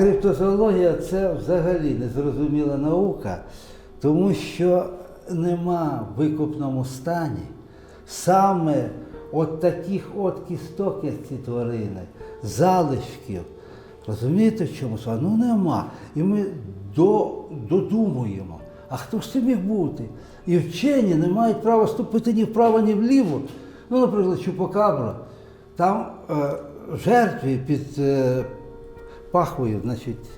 Криптозоологія це взагалі незрозуміла наука, тому що нема в викупному стані саме от таких от кісток, як ці тварини, залишків. Розумієте, в чому справа? Ну нема. І ми до, додумуємо. А хто ж це міг бути? І вчені не мають права ступити ні вправо, ні вліво. Ну, наприклад, чупакабра. Там е, жертві під е, пахвою, значить,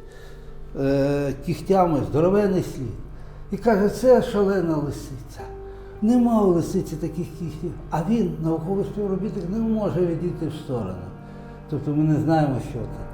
е, кігтями здоровений слід. І каже, це шалена лисиця. Нема у лисиці таких кігтів. А він, науковий співробітник, не може відійти в сторону. Тобто ми не знаємо, що це.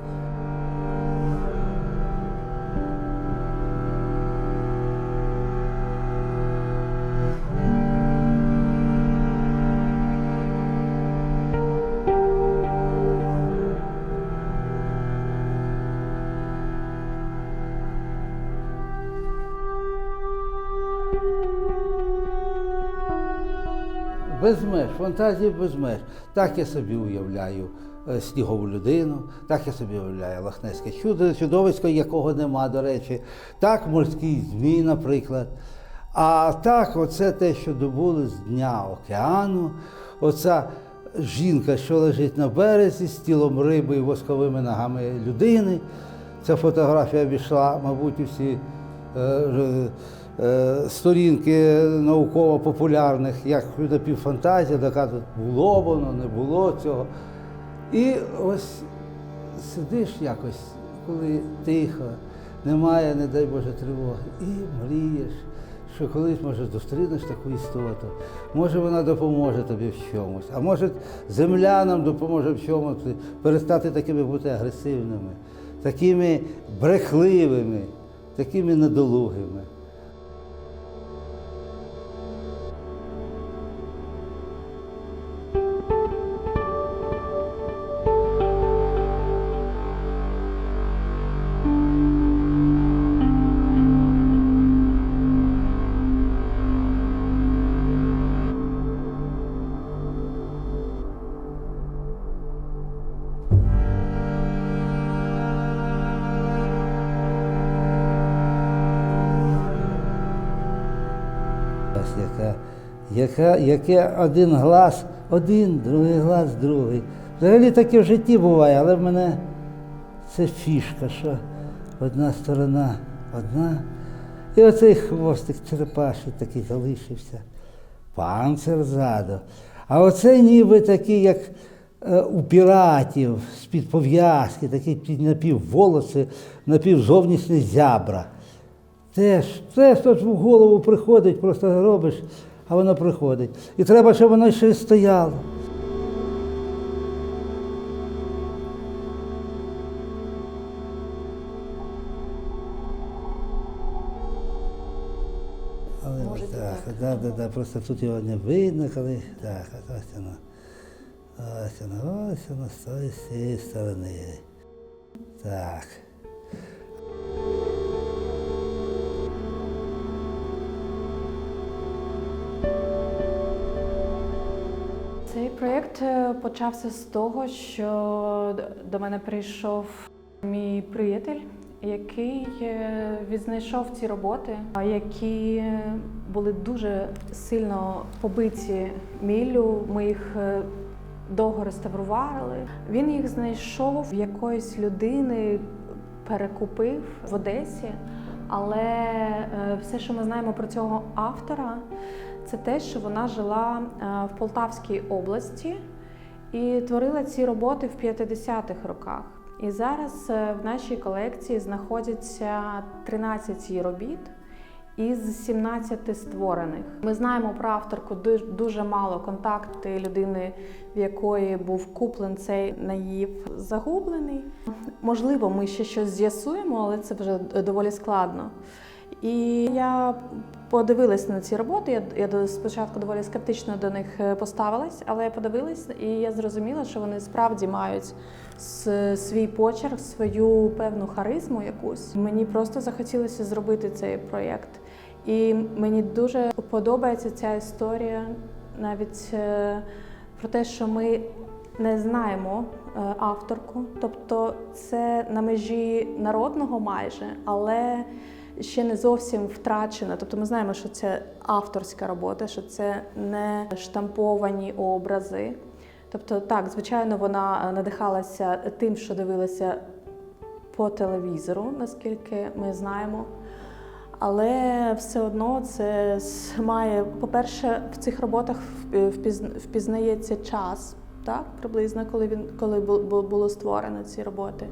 Без меж, фантазії без меж. Так я собі уявляю е, снігову людину, так я собі уявляю лохнеське чудо, чудовисько, якого нема, до речі, так морський змій, наприклад. А так, оце те, що добули з дня океану, оця жінка, що лежить на березі з тілом риби і восковими ногами людини. Ця фотографія обійшла, мабуть, усі е, сторінки науково-популярних, як напівфантазія, така тут було воно, не було цього. І ось сидиш якось, коли тихо, немає, не дай Боже, тривоги, і мрієш, що колись, може, зустрінеш таку істоту. Може, вона допоможе тобі в чомусь, а може, земля нам допоможе в чомусь перестати такими бути агресивними, такими брехливими, такими недолугими. Яка, яке один глаз, один, другий глаз, другий. Взагалі таке в житті буває, але в мене це фішка, що одна сторона одна. І оцей хвостик черепаший такий залишився. Панцир ззаду. А оце ніби такий, як е, у піратів з-під пов'язки, такий напівволоси, напівзовнішні зябра. Теж, теж в голову приходить, просто робиш, а воно приходить. І треба, щоб воно ще й стояло. Але Можете так, так. да, да, да, просто тут його не видно, коли. Так, ось воно. Ось воно, ось воно з цієї сторони. Так. Цей проєкт е, почався з того, що до мене прийшов мій приятель, який е, відзнайшов ці роботи, які е, були дуже сильно побиті міллю. Ми їх довго реставрували. Він їх знайшов якоїсь людини, перекупив в Одесі. Але все, що ми знаємо про цього автора, це те, що вона жила е, в Полтавській області і творила ці роботи в 50-х роках. І зараз е, в нашій колекції знаходяться 13 її робіт із 17 створених. Ми знаємо про авторку дуже мало контакти людини, в якої був куплен цей наїв загублений. Можливо, ми ще щось з'ясуємо, але це вже доволі складно. І я подивилась на ці роботи. Я, я спочатку доволі скептично до них е, поставилась, але я подивилась і я зрозуміла, що вони справді мають свій почерк, свою певну харизму якусь. Мені просто захотілося зробити цей проєкт. І мені дуже подобається ця історія навіть е, про те, що ми не знаємо е, авторку, тобто це на межі народного майже, але ще не зовсім втрачено. Тобто ми знаємо, що це авторська робота, що це не штамповані образи. Тобто, так, звичайно, вона е, надихалася тим, що дивилася по телевізору, наскільки ми знаємо. Але все одно це має, по-перше, в цих роботах впізнається час, так, приблизно, коли він коли бу- бу- було створено ці роботи.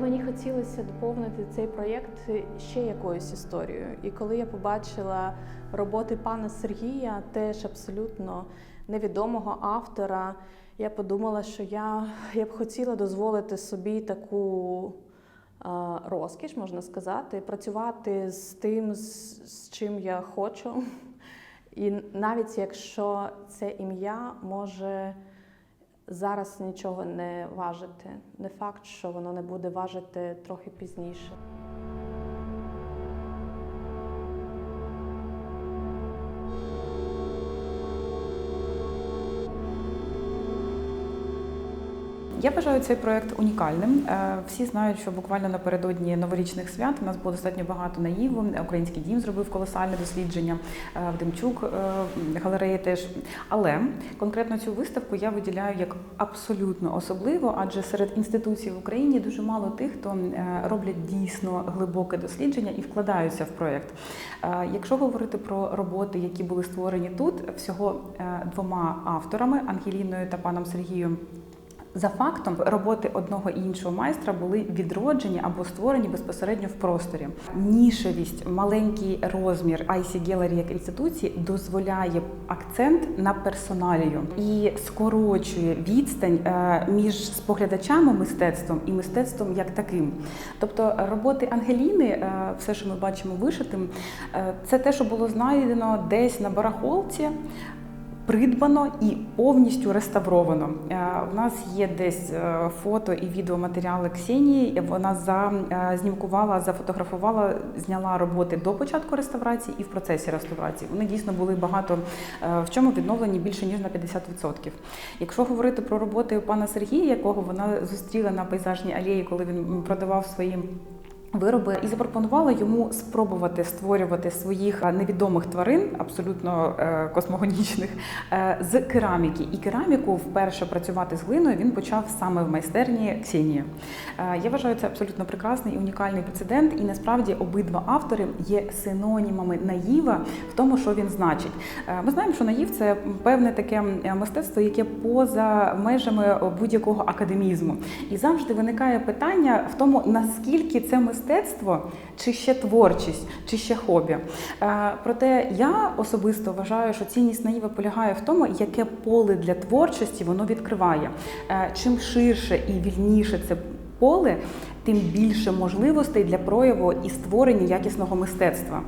Мені хотілося доповнити цей проєкт ще якоюсь історією. І коли я побачила роботи пана Сергія, теж абсолютно невідомого автора, я подумала, що я, я б хотіла дозволити собі таку розкіш, можна сказати, працювати з тим, з чим я хочу. І навіть якщо це ім'я може зараз нічого не важити. Не факт, що воно не буде важити трохи пізніше. Я вважаю цей проект унікальним. Е, Всі знають, що буквально напередодні новорічних свят у нас було достатньо багато наїву. Український дім зробив колосальне дослідження. е, В Демчук е, галереї теж. Але конкретно цю виставку я виділяю як абсолютно особливо, адже серед інституцій в Україні дуже мало тих, хто роблять дійсно глибоке дослідження і вкладаються в проект. Якщо говорити про роботи, які були створені тут, всього двома авторами Ангеліною та паном Сергієм. За фактом, роботи одного і іншого майстра були відроджені або створені безпосередньо в просторі. Нішевість, маленький розмір IC Gallery як інституції дозволяє акцент на персоналію і скорочує відстань е, між споглядачами мистецтвом і мистецтвом як таким. Тобто роботи Ангеліни, е, все, що ми бачимо вишитим, е, це те, що було знайдено десь на барахолці придбано і повністю реставровано. Е, У нас є десь е, фото і відеоматеріали Ксенії. Вона зазнімкувала, зафотографувала, зняла роботи до початку реставрації і в процесі реставрації. Вони дійсно були багато е, в чому відновлені більше ніж на 50%. Якщо говорити про роботи пана Сергія, якого вона зустріла на пейзажній алеї, коли він продавав свої. Вироби і запропонувала йому спробувати створювати своїх е, невідомих тварин, абсолютно е, космогонічних, е, з кераміки. І кераміку вперше працювати з глиною він почав саме в майстерні Ксенії. Я вважаю це абсолютно прекрасний і унікальний прецедент. І насправді обидва автори є синонімами наїва в тому, що він значить. Ми знаємо, що наїв це певне таке мистецтво, яке поза межами будь-якого академізму. І завжди виникає питання в тому, наскільки це мистецтво, чи ще творчість, чи ще хобі. Е, Проте я особисто вважаю, що цінність наїва полягає в тому, яке поле для творчості воно відкриває. Е, Чим ширше і вільніше це поле, тим більше можливостей для прояву і створення якісного мистецтва.